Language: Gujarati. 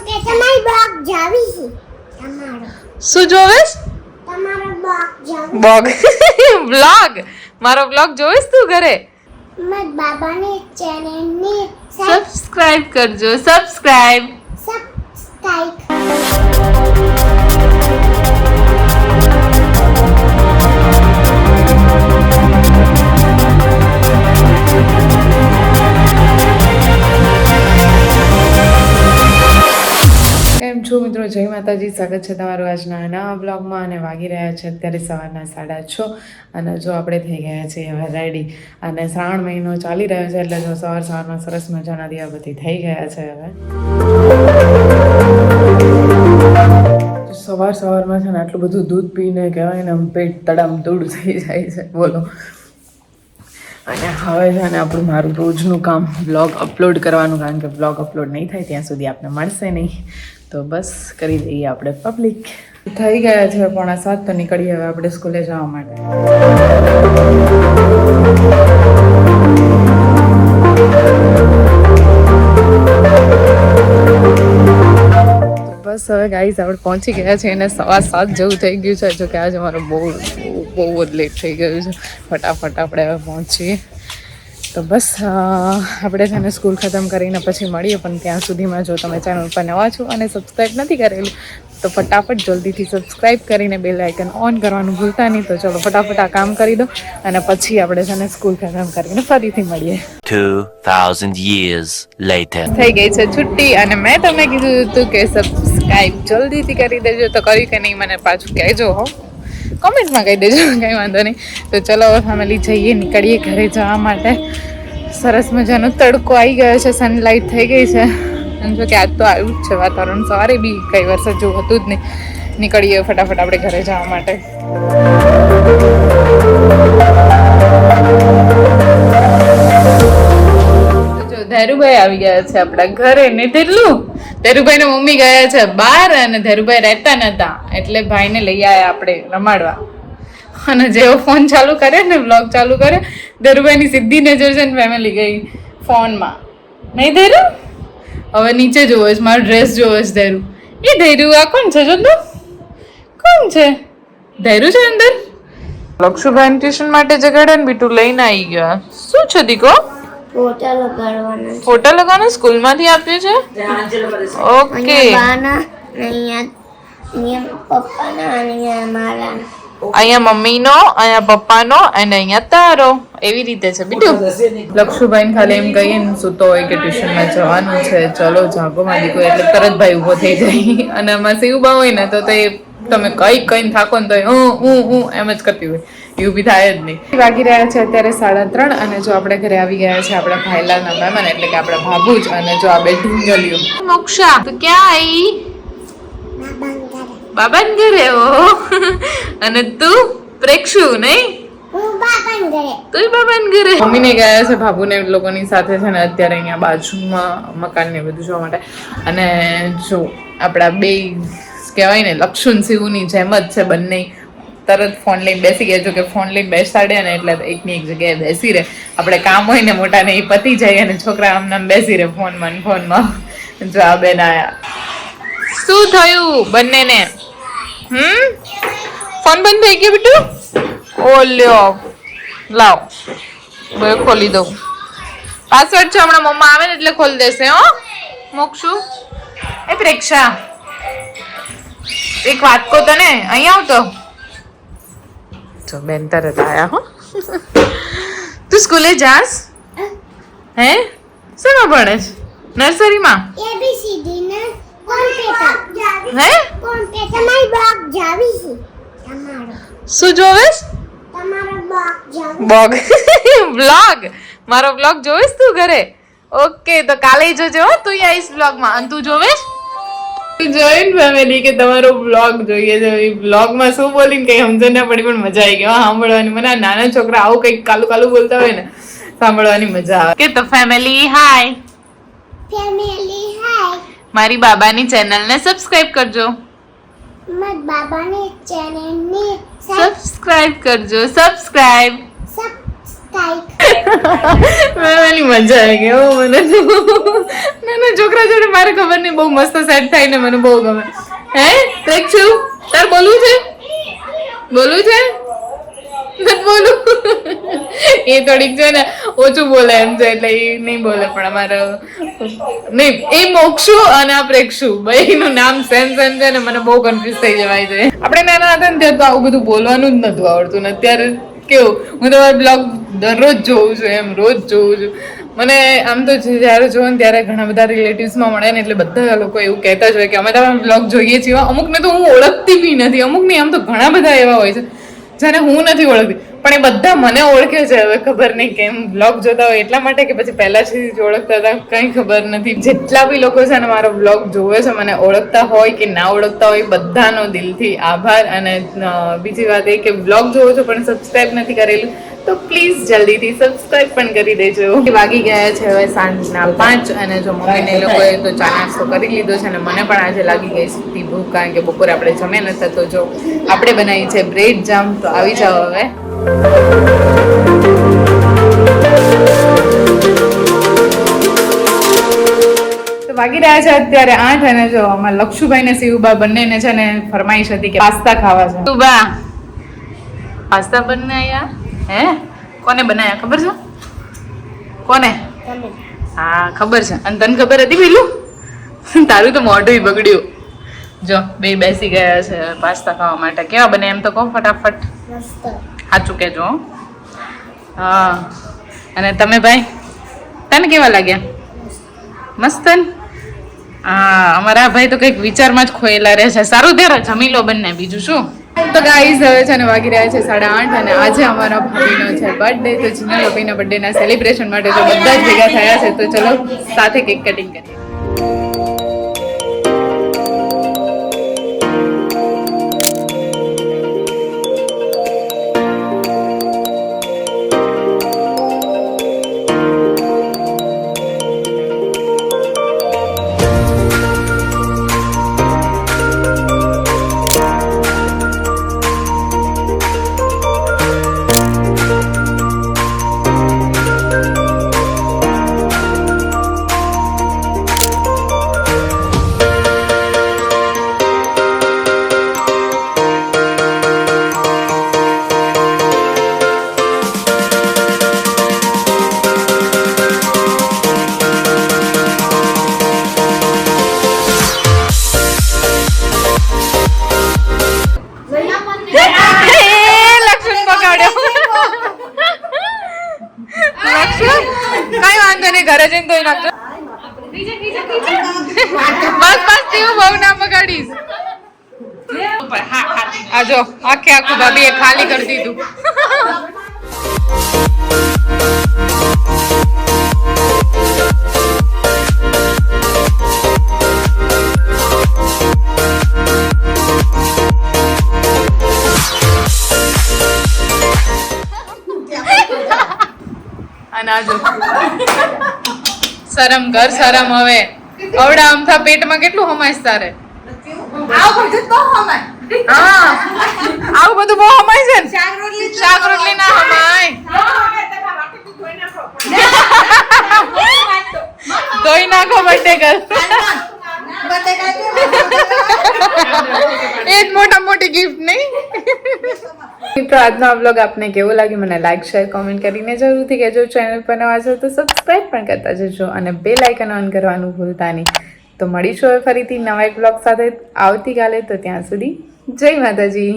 કે તમારી બ્લોગ જાવી છે. તમારો. શું જોવેશ તમારો બ્લોગ જાવી. Blog blog? મારો બ્લોગ જોઈશ તું ઘરે? મત બાબાની ચેનલને સબસ્ક્રાઇબ કરજો. સબસ્ક્રાઇબ સબસ્ક્રાઇબ છો મિત્રો. જય માતાજી. સ્વાગત છે તમારું આજના નવા બ્લોગમાં અને વાગી રહ્યા છે અત્યારે સવારના સાડા છ અને જો આપણે થઈ ગયા છીએ હવે રેડી અને શ્રાવણ મહિનો ચાલી રહ્યો છે એટલે જો સવાર સવારમાં સરસ મજાના દિયાબત્તી થઈ ગયા છે હવે. સવાર સવારમાં છે ને આટલું બધું દૂધ પીને કહેવાય ને પેટ તડામ દૂડ થઈ જાય છે. બોલો. અને હવે છે ને આપણું મારું રોજનું કામ બ્લોગ અપલોડ કરવાનું, કારણ કે બ્લોગ અપલોડ નહીં થાય ત્યાં સુધી આપને મળશે નહીં. તો બસ કરી દઈએ આપણે પબ્લિક થઈ ગયા છે પોણા સાત તો નીકળીએ હવે આપણે સ્કૂલે જવા માટે. બસ હવે ગાઈઝ આપણે પહોંચી ગયા છે અને સવા સાત જેવું થઈ ગયું છે. જો કે આજે મારો બહુ બહુ બહુ જ લેટ થઈ ગયું છે. ફટાફટ આપણે હવે પહોંચીએ. તો બસ આપણે છે ને સ્કૂલ ખતમ કરીને પછી મળીએ પણ ત્યાં સુધીમાં જો તમે ચેનલ પર નવા છો અને સબસ્ક્રાઈબ નથી કરેલું તો ફટાફટ જલ્દીથી સબસ્ક્રાઈબ કરીને બેલ આઇકન ઓન કરવાનું ભૂલતા નહીં. તો ચલો ફટાફટ આ કામ કરી દો અને પછી આપણે છે ને સ્કૂલ ખતમ કરીને ફરીથી મળીએ. 2,000 years later. થઈ ગઈ છે છુટ્ટી અને મેં તમને કીધું હતું કે સબસ્ક્રાઈબ જલ્દીથી કરી દેજો. તો કર્યું કે નહીં મને પાછું કહેજો હો. કોમેન્ટમાં કહી દેજો, કંઈ વાંધો નહીં. તો ચલો ફેમિલી જઈએ, નીકળીએ ઘરે જવા માટે. સરસ મજાનો તડકો આવી ગયો છે સનલાઇટ થઈ ગઈ છે. અને જો કે આજ તો આવ્યું જ છે વાતાવરણ. સવારે બી કઈ વર્ષ જેવું હતું જ નહીં. નીકળીએ ફટાફટ આપણે ઘરે જવા માટે. ધેરુભાઈ આવી ગયા છે આપણા ઘરે. ને તેટલું ધેરુભાઈ મમ્મી ગયા છે બહાર અને ધેરુભાઈ રહેતા નતા. એટલે ભાઈને લઈ આવ્યા આપણે રમાડવા. અને જેવો ફોન ચાલુ કરે ને બ્લોગ ચાલુ કરે, ધેરુભાઈની સીધી નજર છે ને ફેમિલી ગઈ ફોનમાં. નહીં ધેરુ? હવે નીચે જોવો છે, મારો ડ્રેસ જોવો છે ધેરુ. એ ધેરુ, આ કોણ છે? જો તું કોણ છે? ધેરુ છે અંદર? લક્ષુભાઈ ટ્યુશન માટે જગાડે ને, બીટું લઈને આવી ગયા. શું છે દીકો? ફોટા લગાડવાના ફોટા લગાવવાનો સ્કૂલમાંથી આપ્યું છે? ઓકે બાના અહીંયા અહીંયા પપ્પાના અહીંયા મારા અહીંયા મમ્મીનો અહીંયા પપ્પાનો અને અહીંયા તારો. એવી રીતે છે બીજું લક્ષુભાઈ ખાલી એમ કહીએ ને સૂતો હોય કે ટ્યુશનમાં જવાનું છે ચલો જાગો. માં કોઈ એટલે તરત ભાઈ ઊભો થઈ જાય. અને આમાં સીવબા હોય ને તો તે તમે કઈ કઈ થાકો ને તો હું હું હું એમ જ કરતી હોય. એવું બી થાય જ નહીં. વાગી રહ્યા છે અત્યારે સાડા ત્રણ અને જો આપણે ઘરે આવી ગયા છે આપણા ભાઈલાના મહેમાન એટલે કે આપણા ભાભુ જ અને જો આ બે ઢીંગલીઓ. મોક્ષા તો ક્યાં આવી બાબાન ઘરે ઓ અને તું? પ્રેક્ષુ નહીં? હું બાબાન ઘરે. મમ્મીને ગયા છે ભાભુને લોકોની સાથે છે ને અત્યારે અહીંયા બાજુમાં મકાન ને બધું જોવા માટે. અને જો આપણા બે કહેવાય ને લક્ષુન શિવની જેમ જ છે બંને. તરત ફોન લઈને બેસી ગયા. જો કે ફોન લઈને બેસાડે ને એટલે એકની એક જગ્યાએ બેસી રહે. આપણે કામ હોય ને મોટા ને એ પતી જાય અને છોકરા આમ બેસી રહે ફોનમાં ફોનમાં જો આ બેન આયા. શું થયું બંનેને? હમ? ફોન બંધ થઈ ગયો બેટું? લ્યો. લાવ. બે ખોલી દઉં. પાસવર્ડ છે હમણાં મમ્મા આવે ને એટલે ખોલી દેશે, હો. મોક્ષું એ પ્રેક્ષા. એક વાત કહો તને અહીંયા આવતો. જો બેન તરત આયા હો. તું સ્કૂલે જાસ હે? શેમાં ભણેશ નર્સરીમાં? એબીસીડી ને કોમ્પ્યુટર હે? કોમ્પ્યુટર તમારી બ્લોગ જાવી છે. તમારો. શું તમારો બ્લોગ જાવી. Blog blog. મારો બ્લોગ જોઈશ તું ઘરે? ઓકે તો કાલે જોજો હો તું આવીશ બ્લોગમાં. અને તું જોવેશ? જોઈન ફેમિલી કે તમારો બ્લોગ જોઈએ છે. એ બ્લોગમાં શું બોલીને કંઈ સમજ ના પડી પણ મજા આવી ગઈ. સાંભળવાની મને નાના છોકરા આવું કંઈક કાલું કાલું બોલતા હોય ને સાંભળવાની મજા આવે. કે તો ફેમિલી હાય ફેમિલી હાય મારી બાબાની ચેનલને સબસ્ક્રાઇબ કરજો. મારી બાબાની ચેનલને સબસ્ક્રાઇબ કરજો. સબસ્ક્રાઇબ સબસ્ક્રાઇબ એની મજા આવી ગઈ, હો, મને નાના છોકરા જોડે મારે ખબર નહીં, બહુ મસ્ત સેટ થાય ને મને બહુ ગમે. હે દેખ છું? તાર બોલવું છે? બોલવું છે? બોલું? એ થોડીક છે ને ઓછું બોલે એમ છે, એટલે એ નહીં બોલે, પણ અમારે નહીં, એ મોક્ષુ અને આ પ્રેક્ષુ બેયનું નામ સેમ સેમ છે ને મને બહુ કન્ફ્યુઝ થઈ જવાય છે. આપણે નાના હતા ને ત્યારે તો આવું બધું બોલવાનું જ નતું આવડતું ને અત્યારે કેવું? હું તમારો બ્લોગ દરરોજ જોઉં છું, એમ રોજ જોઉં છું. મને આમ તો જ્યારે જોઉં ને ત્યારે ઘણા બધા રિલેટિવ્સમાં મળે ને એટલે બધા લોકો એવું કહેતા જ હોય કે અમે તમારા બ્લોગ જોઈએ છીએ. અમુકને તો હું ઓળખતી બી નથી અમુક નહીં આમ તો ઘણા બધા એવા હોય છે, જેને હું નથી ઓળખતી. પણ એ બધા મને ઓળખે છે હવે ખબર નહીં કેમ. બ્લોગ જોતા હોય એટલા માટે કે પછી પહેલાંથી જ ઓળખતા હતા, કંઈ ખબર નથી. જેટલા બી લોકો છે ને મારો બ્લોગ જોવે છે, મને ઓળખતા હોય કે ના ઓળખતા હોય બધાનો દિલથી આભાર. અને બીજી વાત એ કે બ્લોગ જોવો છો પણ સબસ્ક્રાઈબ નથી કરેલું તો પ્લીઝ જલ્દીથી સબસ્ક્રાઇબ પણ કરી દેજો. વાગી ગયા છે હવે સાંજના પાંચ અને જો મમ્મીને લોકોએ તો ચા નાસ્તો કરી લીધો છે અને મને પણ આજે લાગી ગઈ હતી ભૂખ કારણ કે બપોરે આપણે જમ્યા નથી તો જો આપણે બનાવી છે બ્રેડ જામ તો આવી જાઓ હવે. તો વાગી રહ્યા છે અત્યારે આઠ અને જો અમારા લક્ષુભાઈ ને શિવબા બંનેને છે ને ફરમાઈશ હતી કે પાસ્તા ખાવા છે. શિવબા. પાસ્તા બનાયા હે? કોને બનાયા? ખબર છે? કોને? હા ખબર છે. અને તને ખબર હતી પેલું? તારું તો મોઢું બગડ્યું. જો બે બેસી ગયા છે પાસ્તા ખાવા માટે. કેવા બને એમ તો કહો ફટાફટ. સાચું કહેજો. હા. અને તમે ભાઈ તને કેવા લાગ્યા? મસ્ત હા અમારા ભાઈ તો કંઈક વિચારમાં જ ખોયેલા રહે છે. સારું ત્યારે જમી લો બંને. બીજું શું? તો ગાઈઝ હવે છે ને વાગી રહ્યા છે સાડા આઠ અને આજે અમારા ભાભીનો છે બર્થડે તો જીના ભાભીના બર્થડેના સેલિબ્રેશન માટે તો બધા જ ભેગા થયા છે. તો ચલો, સાથે કેક કટિંગ કરીએ. બહુ ના બગાડીશ. આ જો, આખે આખું ભાભીએ ખાલી કરી દીધું. શરમ ઘર શરમ હવે. અવડા અમથા પેટમાં કેટલું હમાઈશ તારે? હા. આવું બધું બહુ હમાય છે ને? શાક રોટલી ના હમાય. ધોઈ નાખો બર્થડે કર એ જ મોટા મોટી ગિફ્ટ નહીં? મિત્રો આજનો આ બ્લોગ આપને કેવો લાગ્યો મને લાઈક, શેર કોમેન્ટ કરીને જરૂરથી કહેજો. ચેનલ પર નવા છો તો સબસ્ક્રાઇબ પણ કરતા જજો અને બે લાઇકન ઓન કરવાનું ભૂલતા નહીં. તો મળીશું હવે ફરીથી નવા એક બ્લોગ સાથે આવતીકાલે, તો ત્યાં સુધી જય માતાજી.